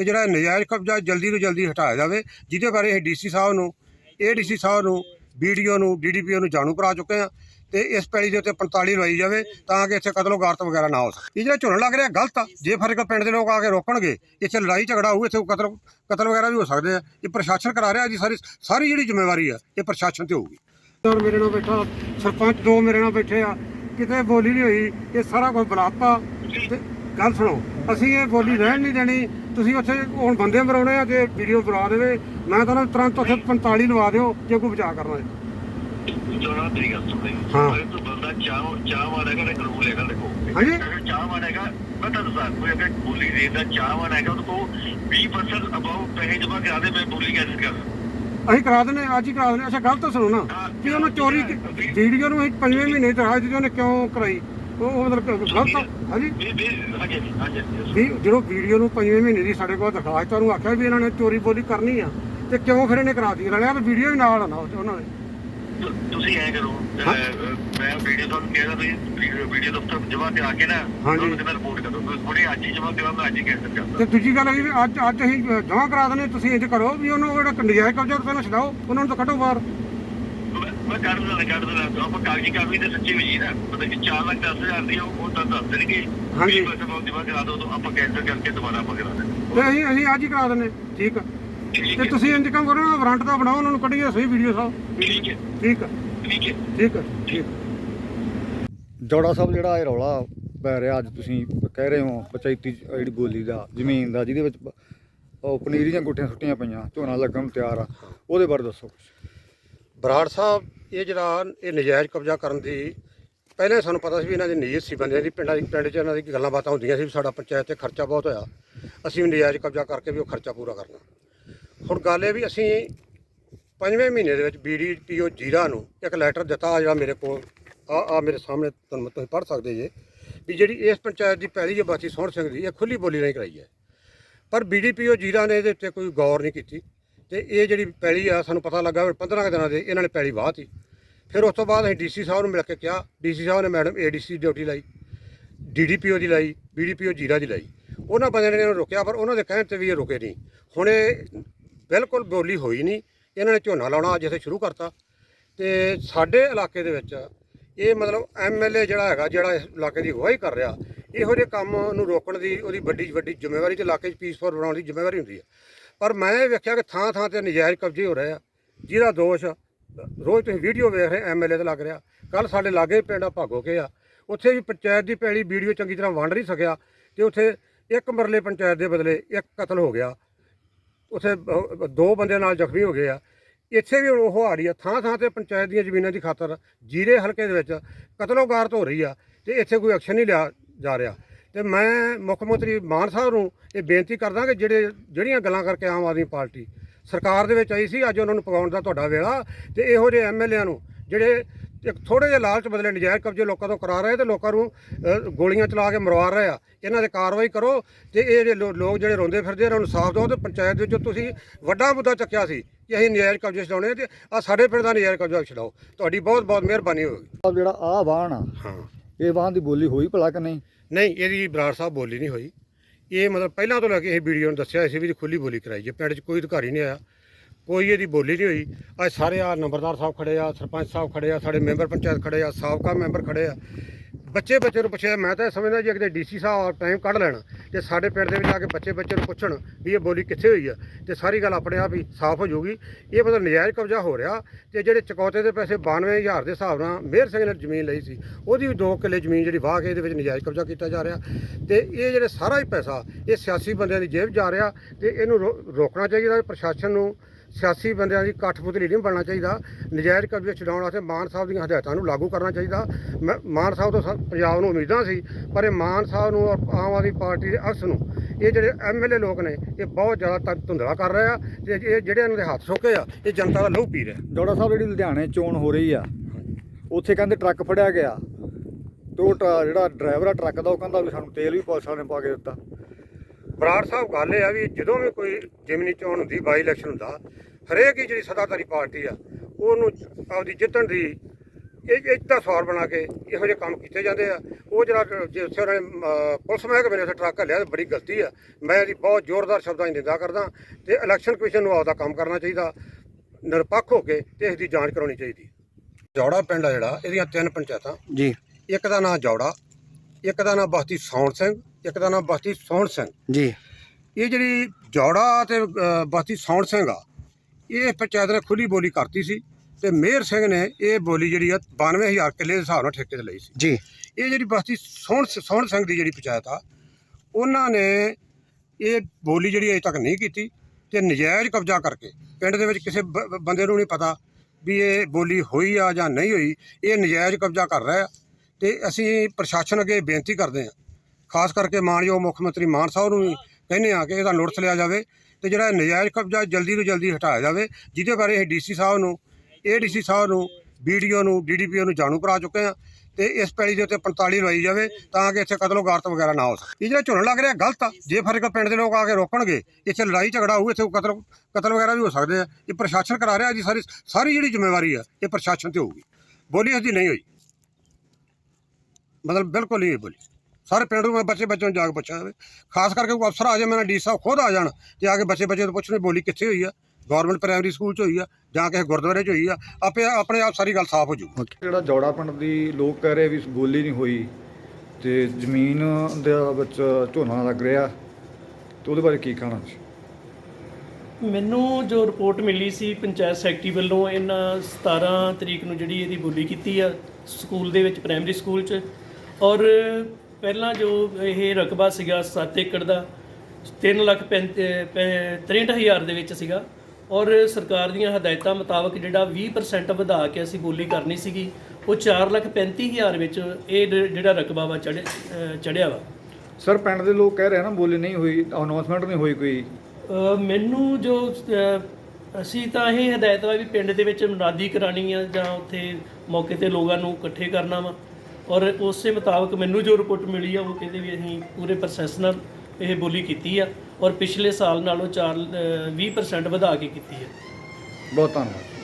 ਤੇ ਜਿਹੜਾ ਨਜਾਇਜ਼ ਕਬਜ਼ਾ ਜਲਦੀ ਤੋਂ ਜਲਦੀ ਹਟਾਇਆ ਜਾਵੇ, ਜਿਹਦੇ ਬਾਰੇ ਅਸੀਂ ਡੀਸੀ ਸਾਹਿਬ ਨੂੰ ਏਡੀਸੀ ਸਾਹਿਬ ਨੂੰ ਵੀਡੀਓ ਨੂੰ ਡੀਡੀਪੀਓ ਨੂੰ ਜਾਣੂ ਕਰਾ ਚੁੱਕੇ ਹਾਂ ਤੇ ਇਸ ਪੈਲੀ ਦੇ ਉੱਤੇ 45 ਲਵਾਈ ਜਾਵੇ ਤਾਂ ਕਿ ਇੱਥੇ ਕਤਲੋ ਗਾਰਤ ਵਗੈਰਾ ਨਾ ਹੋ ਸਕੇ। ਇਹ ਜਿਹੜਾ ਝੋਨਾ ਲੱਗ ਰਿਹਾ ਗਲਤ ਆ। ਜੇ ਫ਼ਰਕ ਪਿੰਡ ਦੇ ਲੋਕ ਆ ਕੇ ਰੋਕਣਗੇ, ਇੱਥੇ ਲੜਾਈ ਝਗੜਾ ਹੋਊ, ਇੱਥੇ ਕਤਲ ਕਤਲ ਵਗੈਰਾ ਵੀ ਹੋ ਸਕਦੇ ਆ। ਇਹ ਪ੍ਰਸ਼ਾਸਨ ਕਰਾ ਰਿਹਾ ਜੀ ਸਾਰੀ ਸਾਰੀ ਜਿਹੜੀ ਜ਼ਿੰਮੇਵਾਰੀ ਆ, ਇਹ ਪ੍ਰਸ਼ਾਸਨ ਤੇ ਹੋਊਗੀ। ਔਰ ਮੇਰੇ ਨਾਲ ਬੈਠਾ, ਸਰਪੰਚ ਦੋ ਮੇਰੇ ਨਾਲ ਬੈਠੇ ਆ, ਕਿਤੇ ਬੋਲੀ ਨਹੀਂ ਹੋਈ, ਇਹ ਸਾਰਾ ਕੁਝ ਬਲਾਤਾ ਗੱਲ ਸੁਣੋ ਅਸੀਂ ਇਹ ਬੋਲੀ ਰਹਿਣ ਨਹੀਂ ਦੇਣੀ ਤੁਸੀਂ ਉੱਥੇ ਹੁਣ ਬੰਦੇ ਮਰਾਉਣੇ ਆ ਤੇ ਵੀਡੀਓ ਬਣਾ ਦੇਵੇ ਮੈਂ ਤਾਂ ਤੁਰੰਤ ਉੱਥੇ 45 ਲਵਾ ਦਿਓ ਜੇ ਕੋਈ ਬਚਾ ਕਰਨਾ ਹੈ। ਜੋੜਾ ਤੇਰੀ ਗੱਲ ਸੁਣ ਹਾਂ। ਹਾਂ ਤੂੰ ਬੰਦਾ ਚਾਹ ਚਾਹ ਵਾਲਾ ਹੈਗਾ ਰੂਲ ਹੈਗਾ ਦੇਖੋ। ਹਾਂਜੀ। ਅਗਰ ਚਾਹ ਵਾਲਾ ਹੈਗਾ ਮੈਂ ਤੁਹਾਨੂੰ ਦੱਸਾਂ ਕੋਈ ਅਗਰ ਬੋਲੀ ਦੇ ਦਾ ਚਾਹ ਵਾਲਾ ਹੈਗਾ ਉਹਦੇ ਕੋਲ 20% ਅਬਾਊ ਪੈਸੇ ਜਮਾ ਕਰਾ ਦੇ ਮੈਂ ਬੋਲੀ ਕੈਂਸਲ ਕਰ ਅਸੀਂ ਕਰਾ ਦਿੰਦੇ ਹਾਂ, ਅੱਜ ਹੀ ਕਰਾ ਦਿੰਦੇ ਹਾਂ। ਅੱਛਾ ਗੱਲ ਤਾਂ ਸੁਣੋ ਨਾ ਕਿ ਉਹਨੂੰ ਚੋਰੀ ਵੀਡੀਓ ਨੂੰ ਅਸੀਂ ਪੰਜਵੇਂ ਮਹੀਨੇ ਤੇ ਰਾਜ ਉਹਨੇ ਕਿਉਂ ਕਰਾਈ? ਉਹ ਉਹ ਮਤਲਬ ਗਲਤ ਆ। ਹਾਂਜੀ? ਵੀ ਵੀ ਹਾਂਜੀ ਹਾਂਜੀ ਵੀ ਜਦੋਂ ਵੀਡੀਓ ਨੂੰ ਪੰਜਵੇਂ ਮਹੀਨੇ ਦੀ ਸਾਡੇ ਕੋਲ ਦਿਖਾਜ ਤੁਹਾਨੂੰ ਆਖਿਆ ਵੀ ਇਹਨਾਂ ਨੇ ਚੋਰੀ ਬੋਲੀ ਕਰਨੀ ਆ। ਤੇ ਕਿਉਂ ਫਿਰ ਇਹਨੇ ਕਰਾ ਦਿੱਤੀ ਰਲਿਆ ਤਾਂ ਵੀਡੀਓ ਵੀ ਨਾਲ ਆ ਨਾ ਉਹਨਾਂ ਨੇ। ਤੁ- ਤੁਸੀਂ ਐਂ ਕਰੋ ਅਹ, ਹਾਂ। ਮੈਂ ਵੀਡੀਓ ਤੁਹਾਨੂੰ ਕਹਿਦਾ ਤੁਸੀਂ ਵੀਡੀਓ ਦਫ਼ਤਰ ਜਮਾ ਤੇ ਆ ਕੇ ਨਾ ਹਾਂਜੀ। ਤੁਹਾਨੂੰ ਰਿਪੋਰਟ ਕਰ ਦੂੰਗਾ ਹੁਣੇ ਅੱਜ ਹੀ ਜਮਾ ਕਰਾਂ ਮੈਂ ਅੱਜ ਹੀ ਕੈਂਸਲ ਕਰਦਾ ਤੇ ਦੂਜੀ ਗੱਲ ਇਹ ਵੀ ਅੱਜ ਅੱਜ ਅਸੀਂ ਜਮ੍ਹਾਂ ਕਰਾ ਦਿੰਦੇ ਤੁਸੀਂ ਇੰਜ ਕਰੋ ਵੀ ਉਹਨੂੰ ਜਿਹੜਾ ਨਜਾਇਜ਼ ਕਬਜ਼ਾ ਤੋਂ ਪਹਿਲਾਂ ਛਡਾਓ ਉਹਨਾਂ ਨੂੰ ਤਾਂ ਕੱਢੋ ਬਾਹਰ। ਮੈਂ ਕੱਢ ਦਿੰਦਾ ਕੱਢ ਦਿੰਦਾ ਆਪਾਂ ਕਾਗਜ਼ੀ ਕਾਗਜ਼ੀ ਤੇ ਸੱਚੀ ਹੋਈ ਨਾ ਮਤਲਬ ਕਿ 4 ਲੱਖ 10 ਹਜ਼ਾਰ ਦੀ ਉਹ ਉਹ ਤਾਂ ਦੱਸ ਦੇਣਗੇ। ਹਾਂਜੀ। ਬਸ ਆਪਾਂ ਜਮਾ ਕਰਾ ਦੋ ਤਾਂ ਆਪਾਂ ਕੈਂਸਲ ਕਰਕੇ ਦੁਬਾਰਾ ਆਪਾਂ ਕਰਾ ਦਿੰਦੇ ਤੇ ਅਸੀਂ ਅਸੀਂ ਅੱਜ ਹੀ ਕਰਾ ਦਿੰਦੇ ਠੀਕ ਆ। ਠੀਕ ਤੇ ਹੈ ਤੁਸੀਂ ਇੰਜ ਕੰਮ ਕਰੋ ਨਾ ਵਾਰੰਟ ਦਾ ਬਣਾਓ ਉਹਨਾਂ ਨੂੰ ਕੱਢੀਏ ਸਹੀ ਵੀਡੀਓ ਸਾਹਿਬ। ਠੀਕ ਹੈ। ਠੀਕ ਆ। ਠੀਕ ਹੈ। ਠੀਕ ਆ ਠੀਕ ਜੋੜਾ ਸਾਹਿਬ ਜਿਹੜਾ ਇਹ ਰੌਲਾ ਪੈ ਰਿਹਾ ਅੱਜ ਤੁਸੀਂ ਕਹਿ ਰਹੇ ਹੋ ਪੰਚਾਇਤੀ ਜਿਹੜੀ ਬੋਲੀ ਦਾ ਜ਼ਮੀਨ ਦਾ ਜਿਹਦੇ ਵਿੱਚ ਉਹ ਪਨੀਰੀ ਦੀਆਂ ਗੁੱਠੀਆਂ ਸੁੱਟੀਆਂ ਪਈਆਂ ਝੋਨਾ ਲੱਗਣ ਨੂੰ ਤਿਆਰ ਆ ਉਹਦੇ ਬਾਰੇ ਦੱਸੋ ਕੁਛ। ਬਰਾੜ ਸਾਹਿਬ ਇਹ ਜਿਹੜਾ ਇਹ ਨਜਾਇਜ਼ ਕਬਜ਼ਾ ਕਰਨ ਦੀ ਪਹਿਲਾਂ ਸਾਨੂੰ ਪਤਾ ਸੀ ਵੀ ਇਹਨਾਂ ਦੀ ਨੀਅਤ ਸੀ ਬੰਦਿਆਂ ਦੀ, ਪਿੰਡਾਂ ਦੀ, ਪਿੰਡ 'ਚ ਇਹਨਾਂ ਦੀ ਗੱਲਾਂ ਬਾਤਾਂ ਹੁੰਦੀਆਂ ਸੀ ਵੀ ਸਾਡਾ ਪੰਚਾਇਤ ਤੇ ਖਰਚਾ ਬਹੁਤ ਹੋਇਆ। ਅਸੀਂ ਵੀ ਨਜਾਇਜ਼ ਕਬਜ਼ਾ ਕਰਕੇ ਵੀ ਉਹ ਖਰਚਾ ਪੂਰਾ ਕਰਨਾ। ਹੁਣ ਗੱਲ ਇਹ ਵੀ ਅਸੀਂ ਪੰਜਵੇਂ ਮਹੀਨੇ ਦੇ ਵਿੱਚ ਬੀਡੀਪੀਓ ਜੀਰਾ ਨੂੰ ਇੱਕ ਲੈਟਰ ਦਿੱਤਾ ਜਿਹੜਾ ਮੇਰੇ ਕੋਲ ਆ ਆ ਮੇਰੇ ਸਾਹਮਣੇ ਤੁਹਾਨੂੰ ਤੁਸੀਂ ਪੜ੍ਹ ਸਕਦੇ ਜੇ, ਵੀ ਜਿਹੜੀ ਇਸ ਪੰਚਾਇਤ ਦੀ ਪਹਿਲੀ ਜਬਾਤੀ ਸੋਹਣ ਸਿੰਘ ਦੀ ਇਹ ਖੁੱਲੀ ਬੋਲੀ ਨਹੀਂ ਕਰਾਈ ਹੈ। ਪਰ ਬੀਡੀਪੀਓ ਜੀਰਾ ਨੇ ਇਹਦੇ ਉੱਤੇ ਕੋਈ ਗੌਰ ਨਹੀਂ ਕੀਤੀ। ਤੇ ਇਹ ਜਿਹੜੀ ਪੈਲੀ ਆ, ਸਾਨੂੰ ਪਤਾ ਲੱਗਾ ਵੀ 15 ਕੁ ਦਿਨਾਂ ਦੇ ਇਹਨਾਂ ਨੇ ਪੈਲੀ ਵਾਹਤੀ। ਫਿਰ ਉਸ ਤੋਂ ਬਾਅਦ ਅਸੀਂ ਡੀਸੀ ਸਾਹਿਬ ਨੂੰ ਮਿਲ ਕੇ ਕਿਹਾ ਡੀਸੀ ਸਾਹਿਬ ਨੇ ਮੈਡਮ ਏਡੀਸੀ ਡਿਊਟੀ ਲਾਈ ਡੀਡੀਪੀਓ ਦੀ ਲਾਈ ਬੀਡੀਪੀਓ ਜੀਰਾ ਦੀ ਲਾਈ। ਉਹਨਾਂ ਬੰਦਿਆਂ ਨੇ ਇਹਨੂੰ ਰੋਕਿਆ, ਪਰ ਉਹਨਾਂ ਦੇ ਕਹਿਣ ਤੇ ਵੀ ਇਹ ਰੁਕੇ ਨਹੀਂ। ਹੁਣ ਇਹ ਬਿਲਕੁਲ ਬੋਲੀ ਹੋਈ ਨਹੀਂ, ਇਹਨਾਂ ਨੇ ਝੋਨਾ ਲਾਉਣਾ ਅੱਜ ਇੱਥੇ ਸ਼ੁਰੂ ਕਰਤਾ। ਤੇ ਸਾਡੇ ਇਲਾਕੇ ਦੇ ਵਿੱਚ ਇਹ ਮਤਲਬ ਐਮਐਲਏ ਜਿਹੜਾ ਹੈਗਾ, ਜਿਹੜਾ ਇਸ ਇਲਾਕੇ ਦੀ ਅਗਵਾਈ ਕਰ ਰਿਹਾ ਇਹੋ ਜਿਹੇ ਕੰਮ ਨੂੰ ਰੋਕਣ ਦੀ ਉਹਦੀ ਵੱਡੀ ਵੱਡੀ ਜ਼ਿੰਮੇਵਾਰੀ ਤੇ ਇਲਾਕੇ 'ਚ ਪੀਸਫੁਲ ਬਣਾਉਣ ਦੀ ਜ਼ਿੰਮੇਵਾਰੀ ਹੁੰਦੀ ਹੈ ਪਰ ਮੈਂ ਇਹ ਵੇਖਿਆ ਕਿ ਥਾਂ ਥਾਂ ਤੇ ਨਜਾਇਜ਼ ਕਬਜ਼ੇ ਹੋ ਰਹੇ ਆ, ਜਿਹਦਾ ਦੋਸ਼ ਰੋਜ਼ ਤੁਸੀਂ ਵੀਡੀਓ ਵੇਖ ਰਹੇ ਐਮਐਲਏ ਤੇ ਲੱਗ ਰਿਹਾ। ਕੱਲ ਸਾਡੇ ਲਾਗੇ ਪਿੰਡ ਆ ਭਾਗੋ ਕੇ ਆ, ਉੱਥੇ ਵੀ ਪੰਚਾਇਤ ਦੀ ਪੈਲੀ ਵੀਡੀਓ ਚੰਗੀ ਤਰ੍ਹਾਂ ਵੰਡ ਨਹੀਂ ਸਕਿਆ ਤੇ ਉੱਥੇ ਇੱਕ ਮਰਲੇ ਪੰਚਾਇਤ ਦੇ ਬਦਲੇ ਇੱਕ ਕਤਲ ਹੋ ਗਿਆ। ਉੱਥੇ ਦੋ ਬੰਦੇ ਨਾਲ ਜ਼ਖਮੀ ਹੋ ਗਏ ਆ। ਇੱਥੇ ਵੀ ਉਹ ਆ ਰਹੀ ਆ, ਥਾਂ ਥਾਂ ਤੇ ਪੰਚਾਇਤ ਦੀਆਂ ਜ਼ਮੀਨਾਂ ਦੀ ਖਾਤਰ ਜੀਰੇ ਹਲਕੇ ਦੇ ਵਿੱਚ ਕਤਲੋਗਾਰਤ ਹੋ ਰਹੀ ਆ ਤੇ ਇੱਥੇ ਕੋਈ ਐਕਸ਼ਨ ਨਹੀਂ ਲਿਆ। ਜਾ ਰਿਹਾ। ਤੇ ਮੈਂ ਮੁੱਖ ਮੰਤਰੀ ਮਾਨ ਸਾਹਿਬ ਨੂੰ ਇਹ ਬੇਨਤੀ ਕਰਦਾ ਕਿ ਜਿਹੜੇ ਜਿਹੜੀਆਂ ਗੱਲਾਂ ਕਰਕੇ ਆਮ ਆਦਮੀ ਪਾਰਟੀ ਸਰਕਾਰ ਦੇ ਵਿੱਚ ਆਈ ਸੀ ਅੱਜ ਉਹਨਾਂ ਨੂੰ ਪਗਾਉਣ ਦਾ ਤੁਹਾਡਾ ਵੇਲਾ ਤੇ ਇਹੋ ਜਿਹੇ ਐਮਐਲਏਆਂ ਨੂੰ ਜਿਹੜੇ ਇੱਕ ਥੋੜੇ ਜਿਹੇ ਲਾਲਚ ਬਦਲੇ ਨਜਾਇਜ਼ ਕਬਜ਼ੇ ਲੋਕਾਂ ਤੋਂ ਕਰਾ ਰਹੇ ਤੇ ਲੋਕਾਂ ਨੂੰ ਗੋਲੀਆਂ ਚਲਾ ਕੇ ਮਰਵਾ ਰਹੇ ਆ। ਇਹਨਾਂ ਤੇ ਕਾਰਵਾਈ ਕਰੋ ਤੇ ਇਹ ਜਿਹੜੇ ਲੋਕ ਜਿਹੜੇ ਰੋਂਦੇ ਫਿਰਦੇ ਇਹਨਾਂ ਨੂੰ ਸਾਫ਼ ਦਿਓ ਤੇ ਪੰਚਾਇਤ ਦੇ ਵਿੱਚੋਂ ਤੁਸੀਂ ਵੱਡਾ ਮੁੱਦਾ ਚੱਕਿਆ ਸੀ ਕਿ ਅਸੀਂ ਨਜਾਇਜ਼ ਕਬਜ਼ੇ ਛਡਾਉਣੇ ਤੇ ਆ ਸਾਡੇ ਪਿੰਡ ਦਾ ਨਜਾਇਜ਼ ਕਬਜ਼ਾ ਛਡਾਓ। ਤੁਹਾਡੀ ਬਹੁਤ ਬਹੁਤ ਮਿਹਰਬਾਨੀ ਹੋਵੇਗੀ ਜਿਹੜਾ ਆਹ ਵਾਹਣ ਆ ਹਾਂ। ਇਹ ਵਾਹਨ ਦੀ ਬੋਲੀ ਹੋਈ ਭਲਾ ਕਿ ਨਹੀਂ? ਨਹੀਂ, ਇਹਦੀ ਬਰਾੜ ਸਾਹਿਬ ਬੋਲੀ ਨਹੀਂ ਹੋਈ। ਇਹ ਮਤਲਬ ਪਹਿਲਾਂ ਤੋਂ ਲੈ ਕੇ ਇਹ ਵੀਡੀਓ ਨੂੰ ਦੱਸਿਆ ਸੀ ਵੀ ਇਹਦੀ ਖੁੱਲੀ ਬੋਲੀ ਕਰਾਈ ਹੈ ਪਿੰਡ 'ਚ ਕੋਈ ਅਧਿਕਾਰੀ ਨਹੀਂ ਆਇਆ। ਕੋਈ ਇਹਦੀ ਬੋਲੀ ਨਹੀਂ ਹੋਈ। ਅੱਜ ਸਾਰੇ ਆ ਨੰਬਰਦਾਰ ਸਾਹਿਬ ਖੜੇ ਆ, ਸਰਪੰਚ ਸਾਹਿਬ ਖੜੇ ਆ, ਸਾਡੇ ਮੈਂਬਰ ਪੰਚਾਇਤ ਖੜੇ ਆ, ਸਾਬਕਾ ਮੈਂਬਰ ਖੜੇ ਆ। ਬੱਚੇ ਬੱਚੇ ਨੂੰ ਪੁੱਛਿਆ, ਮੈਂ ਤਾਂ ਇਹ ਸਮਝਦਾ ਜੇ ਕਿਤੇ ਡੀਸੀ ਸਾਹਿਬ ਟਾਈਮ ਕੱਢ ਲੈਣ ਤੇ ਸਾਡੇ ਪਿੰਡ ਦੇ ਵਿੱਚ ਆ ਕੇ ਬੱਚੇ ਬੱਚੇ ਨੂੰ ਪੁੱਛਣ ਵੀ ਇਹ ਬੋਲੀ ਕਿੱਥੇ ਹੋਈ ਆ। ਤੇ ਸਾਰੀ ਗੱਲ ਆਪਣੇ ਆਪ ਹੀ ਸਾਫ਼ ਹੋ ਜਾਊਗੀ। ਇਹ ਮਤਲਬ ਨਜਾਇਜ਼ ਕਬਜ਼ਾ ਹੋ ਰਿਹਾ ਤੇ ਜਿਹੜੇ ਚਕੌਤੇ ਦੇ ਪੈਸੇ 92000 ਦੇ ਹਿਸਾਬ ਨਾਲ ਮੇਹਰ ਸਿੰਘ ਨੇ ਜ਼ਮੀਨ ਲਈ ਸੀ, ਉਹਦੀ ਵੀ 2 ਕਿੱਲੇ ਜ਼ਮੀਨ ਜਿਹੜੀ ਵਾਹ ਕੇ ਇਹਦੇ ਵਿੱਚ ਨਜਾਇਜ਼ ਕਬਜ਼ਾ ਕੀਤਾ ਜਾ ਰਿਹਾ। ਤੇ ਇਹ ਜਿਹੜੇ ਸਾਰਾ ਹੀ ਪੈਸਾ, ਇਹ ਸਿਆਸੀ ਬੰਦਿਆਂ ਦੀ ਜੇਬ ਜਾ ਰਿਹਾ ਤੇ ਇਹਨੂੰ ਰੋ- ਰੋਕਣਾ ਚਾਹੀਦਾ ਪ੍ਰਸ਼ਾਸਨ ਨੂੰ ਸਿਆਸੀ ਬੰਦਿਆਂ ਦੀ ਕਾਠਪੁਤਲੀ ਨਹੀਂ ਬਣਨਾ ਚਾਹੀਦਾ। ਨਜਾਇਜ਼ ਕਬਜ਼ੇ ਛਡਾਉਣ ਵਾਸਤੇ ਮਾਨ ਸਾਹਿਬ ਦੀਆਂ ਹਦਾਇਤਾਂ ਨੂੰ ਲਾਗੂ ਕਰਨਾ ਚਾਹੀਦਾ। ਮੈਂ- ਮਾਨ ਸਾਹਿਬ ਤੋਂ ਪੰਜਾਬ ਨੂੰ ਉਮੀਦਾਂ ਸੀ ਪਰ ਇਹ ਮਾਨ ਸਾਹਿਬ ਨੂੰ ਔਰ ਆਮ ਆਦਮੀ ਪਾਰਟੀ ਦੇ ਅਕਸ ਨੂੰ ਇਹ ਜਿਹੜੇ ਐਮਐਲਏ ਲੋਕ ਨੇ ਇਹ ਬਹੁਤ ਜ਼ਿਆਦਾ ਧੁੰਦਲਾ ਕਰ ਰਹੇ ਆ ਤੇ ਇਹ ਜਿਹੜੇ ਇਹਨਾਂ ਦੇ ਹੱਥ ਸੋਕੇ ਆ ਇਹ ਜਨਤਾ ਦਾ ਲਹੂ ਪੀ ਰਿਹਾ। ਜੋੜਾ ਸਾਹਿਬ ਜਿਹੜੀ ਲੁਧਿਆਣੇ ਚੋਣ ਹੋ ਰਹੀ ਆ ਉੱਥੇ ਕਹਿੰਦੇ ਟਰੱਕ ਫੜਿਆ ਗਿਆ। ਤੇ ਉਹ ਜਿਹੜਾ ਡਰਾਈਵਰ ਆ ਟਰੱਕ ਦਾ ਉਹ ਕਹਿੰਦਾ ਵੀ ਸਾਨੂੰ ਤੇਲ ਵੀ ਪੁਲਿਸ ਵਾਲਿਆਂ ਨੇ ਪਾ ਕੇ ਦਿੱਤਾ। ਬਰਾੜ ਸਾਹਿਬ ਗੱਲ ਇਹ ਆ ਵੀ ਜਦੋਂ ਵੀ ਕੋਈ ਜਿਮਨੀ ਚੋਣ ਹੁੰਦੀ ਬਾਈ ਇਲੈਕਸ਼ਨ ਹੁੰਦਾ ਹਰੇਕ ਹੀ ਜਿਹੜੀ ਸਦਾਧਾਰੀ ਪਾਰਟੀ ਆ ਉਹਨੂੰ ਆਪਦੀ ਜਿੱਤਣ ਦੀ ਇਹ ਇਹ ਤਾਂ ਸਵਾਲ ਬਣਾ ਕੇ ਇਹੋ ਜਿਹੇ ਕੰਮ ਕੀਤੇ ਜਾਂਦੇ ਆ। ਉਹ ਜਿਹੜਾ ਜੇ ਉੱਥੇ ਉਹਨਾਂ ਨੇ ਪੁਲਿਸ ਮਹਿਕਮੇ ਨੇ ਉੱਥੇ ਟਰੱਕ ਲਿਆ ਬੜੀ ਗਲਤੀ ਆ। ਮੈਂ ਇਹਦੀ ਬਹੁਤ ਜ਼ੋਰਦਾਰ ਸ਼ਬਦਾਂ 'ਚ ਨਿੰਦਾ ਕਰਦਾ ਤੇ ਇਲੈਕਸ਼ਨ ਕਮਿਸ਼ਨ ਨੂੰ ਆਪਦਾ ਕੰਮ ਕਰਨਾ ਚਾਹੀਦਾ ਨਿਰਪੱਖ ਹੋ ਕੇ ਤੇ ਇਸ ਦੀ ਜਾਂਚ ਕਰਾਉਣੀ ਚਾਹੀਦੀ। ਜੌੜਾ ਪਿੰਡ ਆ ਜਿਹੜਾ ਇਹਦੀਆਂ ਤਿੰਨ ਪੰਚਾਇਤਾਂ। ਜੀ। ਇੱਕ ਦਾ ਨਾਂ ਜੌੜਾ ਇੱਕ ਦਾ ਨਾਂ ਬਸਤੀ ਸੌਣ ਸਿੰਘ ਇੱਕ ਦਾ ਨਾਂ ਬਸਤੀ ਸੌਣ ਸਿੰਘ। ਜੀ। ਇਹ ਜਿਹੜੀ ਜੌੜਾ ਤੇ ਅ, ਬਸਤੀ ਸੌਣ ਸਿੰਘ ਆ ਇਹ ਪੰਚਾਇਤ ਨੇ ਖੁੱਲੀ ਬੋਲੀ ਕਰਤੀ ਸੀ ਤੇ ਮੇਹਰ ਸਿੰਘ ਨੇ ਇਹ ਬੋਲੀ ਜਿਹੜੀ ਆ 92000 ਕਿੱਲੇ ਦੇ ਹਿਸਾਬ ਨਾਲ ਠੇਕੇ ਤੇ ਲਈ ਸੀ। ਜੀ। ਇਹ ਜਿਹੜੀ ਬਸਤੀ ਸੋਹਣ ਸੋਹਣ ਸਿੰਘ ਦੀ ਜਿਹੜੀ ਪੰਚਾਇਤ ਆ ਉਹਨਾਂ ਨੇ ਇਹ ਬੋਲੀ ਜਿਹੜੀ ਅਜੇ ਤੱਕ ਨਹੀਂ ਕੀਤੀ ਤੇ ਨਜਾਇਜ਼ ਕਬਜ਼ਾ ਕਰਕੇ ਪਿੰਡ ਦੇ ਵਿੱਚ ਕਿਸੇ ਬ- ਬ- ਬੰਦੇ ਨੂੰ ਨਹੀਂ ਪਤਾ ਵੀ ਇਹ ਬੋਲੀ ਹੋਈ ਆ ਜਾਂ ਨਹੀਂ ਹੋਈ ਇਹ ਨਜਾਇਜ਼ ਕਬਜ਼ਾ ਕਰ ਰਿਹਾ ਤੇ ਅਸੀਂ ਪ੍ਰਸ਼ਾਸਨ ਅੱਗੇ ਬੇਨਤੀ ਕਰਦੇ ਹਾਂ ਖਾਸ ਕਰਕੇ ਮਾਨਯੋਗ ਮੁੱਖ ਮੰਤਰੀ ਮਾਨ ਸਾਹਿਬ ਨੂੰ ਵੀ ਕਹਿੰਦੇ ਆ ਕਿ ਇਹਦਾ ਨੋਟਿਸ ਲਿਆ ਜਾਵੇ ਤੇ ਜਿਹੜਾ ਨਜਾਇਜ਼ ਕਬਜ਼ਾ ਜਲਦੀ ਤੋਂ ਜਲਦੀ ਹਟਾਇਆ ਜਾਵੇ, ਜਿਹਦੇ ਬਾਰੇ ਅਸੀਂ ਡੀਸੀ ਸਾਹਿਬ ਨੂੰ ਏਡੀਸੀ ਸਾਹਿਬ ਨੂੰ ਵੀਡੀਓ ਨੂੰ ਡੀਡੀਪੀਓ ਨੂੰ ਜਾਣੂ ਕਰਾ ਚੁੱਕੇ ਆ ਤੇ ਇਸ ਪੈਲੀ ਦੇ ਉੱਤੇ 45 ਲਵਾਈ ਜਾਵੇ ਤਾਂ ਕਿ ਇੱਥੇ ਕਤਲੋ ਗਾਰਤ ਵਗੈਰਾ ਨਾ ਹੋ ਸਕੇ। ਇਹ ਜਿਹੜਾ ਝੋਨਾ ਲੱਗ ਰਿਹਾ ਗਲਤ ਆ। ਜੇ ਫ਼ਰਕ ਪਿੰਡ ਦੇ ਲੋਕ ਆ ਕੇ ਰੋਕਣਗੇ, ਇੱਥੇ ਲੜਾਈ ਝਗੜਾ ਹੋਊ, ਇੱਥੇ ਕਤਲ ਕਤਲ ਵਗੈਰਾ ਵੀ ਹੋ ਸਕਦੇ ਆ। ਇਹ ਪ੍ਰਸ਼ਾਸਨ ਕਰਾ ਰਿਹਾ ਜੀ, ਸਾਰੀ ਸਾਰੀ ਜਿਹੜੀ ਜ਼ਿੰਮੇਵਾਰੀ ਆ, ਇਹ ਪ੍ਰਸ਼ਾਸਨ ਤੇ ਹੋਊਗੀ। ਬੋਲੀ ਅਸੀਂ ਨਹੀਂ ਹੋਈ। ਮਤਲਬ ਬਿਲਕੁਲ ਨਹੀਂ ਬੋਲੀ। ਸਾਰੇ ਪਿੰਡ ਨੂੰ ਮੈਂ ਬੱਚੇ ਬੱਚੇ ਨੂੰ ਜਾ ਕੇ ਪੁੱਛਿਆ ਜਾਵੇ ਖਾਸ ਕਰਕੇ ਕੋਈ ਅਫਸਰ ਆ ਜਾਏ ਮੇਰਾ ਡੀ ਸਾਹਿਬ ਖੁਦ ਆ ਜਾਣ ਤੇ ਆ ਕੇ ਬੱਚੇ ਬੱਚੇ ਤੋਂ ਪੁੱਛਣੇ ਬੋਲੀ ਕਿੱਥੇ ਹੋਈ ਆ? ਗਵਰਨਮੈਂਟ ਪ੍ਰਾਇਮਰੀ ਸਕੂਲ 'ਚ ਹੋਈ ਆ ਜਾਂ ਕਿਸੇ ਗੁਰਦੁਆਰੇ 'ਚ ਹੋਈ ਆ? ਆਪੇ ਆਪਣੇ ਆਪ ਸਾਰੀ ਗੱਲ ਸਾਫ਼ ਹੋ ਜੂ ਜਿਹੜਾ ਜੌੜਾ ਪਿੰਡ ਦੀ ਲੋਕ ਕਹਿ ਰਹੇ ਵੀ ਬੋਲੀ ਨਹੀਂ ਹੋਈ ਤੇ ਜ਼ਮੀਨ ਦੇ ਵਿੱਚ ਝੋਨਾ ਲੱਗ ਰਿਹਾ ਤੇ ਉਹਦੇ ਬਾਰੇ ਕੀ ਕਹਿਣਾ ਜੀ? ਮੈਨੂੰ ਜੋ ਰਿਪੋਰਟ ਮਿਲੀ ਸੀ ਪੰਚਾਇਤ ਸੈਕਟਰੀ ਵੱਲੋਂ ਇਹਨਾਂ 17 ਤਰੀਕ ਨੂੰ ਜਿਹੜੀ ਇਹਦੀ ਬੋਲੀ ਕੀਤੀ ਆ ਸਕੂਲ ਦੇ ਵਿੱਚ ਪ੍ਰਾਇਮਰੀ ਸਕੂਲ 'ਚ। ਔਰ ਪਹਿਲਾਂ ਜੋ ਇਹ ਰਕਬਾ ਸੀਗਾ 7 ਏਕੜ ਦਾ 3 ਲੱਖ 63000 ਦੇ ਵਿੱਚ ਸੀਗਾ। ਔਰ ਸਰਕਾਰ ਦੀਆਂ ਹਦਾਇਤਾਂ ਮੁਤਾਬਕ ਜਿਹੜਾ 20% ਵਧਾ ਕੇ ਅਸੀਂ ਬੋਲੀ ਕਰਨੀ ਸੀਗੀ ਉਹ 4 ਲੱਖ 35000 ਵਿੱਚ ਇਹ ਜਿਹੜਾ ਰਕਬਾ ਵਾ ਚੜਿਆ ਵਾ। ਸਰ ਪਿੰਡ ਦੇ ਲੋਕ ਕਹਿ ਰਹੇ ਨਾ ਬੋਲੀ ਨਹੀਂ ਹੋਈ ਅਨਾਉਂਸਮੈਂਟ ਨਹੀਂ ਹੋਈ ਕੋਈ। ਮੈਨੂੰ ਜੋ ਅਸੀਂ ਤਾਂ ਇਹ ਹਦਾਇਤ ਵਾ ਵੀ ਪਿੰਡ ਦੇ ਵਿੱਚ ਮੁਨਾਦੀ ਕਰਾਣੀ ਆ ਜਾਂ ਉੱਥੇ ਮੌਕੇ ਤੇ ਲੋਕਾਂ ਨੂੰ ਇਕੱਠੇ ਕਰਨਾ ਵਾ। ਔਰ ਉਸੇ ਮੁਤਾਬਕ ਮੈਨੂੰ ਜੋ ਰਿਪੋਰਟ ਮਿਲੀ ਆ, ਉਹ ਕਹਿੰਦੇ ਵੀ ਅਸੀਂ ਪੂਰੇ ਪ੍ਰੋਸੈਸ ਨਾਲ ਇਹ ਬੋਲੀ ਕੀਤੀ ਆ ਔਰ ਪਿਛਲੇ ਸਾਲ ਨਾਲੋਂ 4 20% ਵਧਾ ਕੇ ਕੀਤੀ ਹੈ ਬਹੁਤ ਧੰਨਵਾਦ।